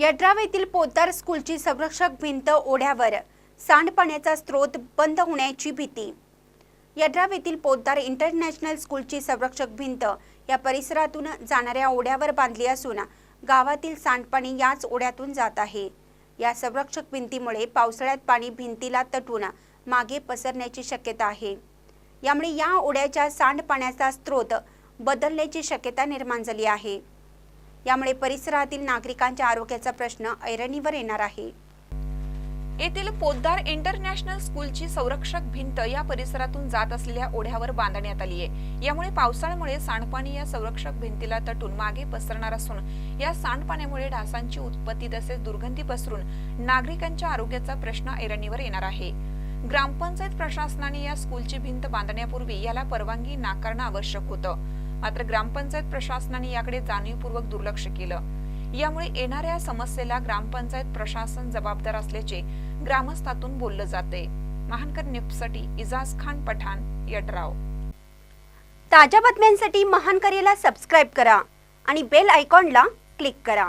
यड्राव येथील पोद्दार स्कूलची संरक्षक भिंत ओढ्यावर सांडपाण्याचा स्रोत बंद होण्याची भीती. यड्राव येथील पोतदार इंटरनॅशनल स्कूलची संरक्षक भिंत या परिसरातून जाणाऱ्या ओढ्यावर बांधली असून गावातील सांडपाणी याच ओढ्यातून जात आहे. या संरक्षक भिंतीमुळे पावसाळ्यात पाणी भिंतीला तटून मागे पसरण्याची शक्यता आहे. यामुळे या ओढ्याच्या सांडपाण्याचा स्रोत बदलण्याची शक्यता निर्माण झाली आहे. यामुळे परिसरातील नागरिकांच्या आरोग्याचा प्रश्न ऐरणीवर येणार आहे. येथील पोद्दार इंटरनॅशनल स्कूलची संरक्षक भिंत या परिसरातून जात असलेल्या ओढ्यावर बांधण्यात आली आहे. यामुळे पावसाळ्यामुळे सांडपाणी या संरक्षक भिंतीला तटून मागे पसरणार असून या सांडपाण्यामुळे डासांची उत्पत्ती तसेच दुर्गंधी पसरून नागरिकांच्या आरोग्याचा प्रश्न ऐरणीवर येणार आहे. ग्रामपंचायत प्रशासनाने या स्कूलची भिंत बांधण्यापूर्वी याला परवानगी नाकारणं आवश्यक होतं. मात्र ग्रामपंचायत प्रशासनाने याकडे जाणीवपूर्वक दुर्लक्ष केलं. यामुळे येणाऱ्या समस्येला ग्रामपंचायत प्रशासन जबाबदार असल्याचे ग्रामस्थातून बोललं जाते महानकर न्यूजसाठी इजाज खान पठाण यड्राव. ताज्या बातम्यांसाठी महानकरेला सबस्क्राईब करा आणि बेल आयकॉनला क्लिक करा.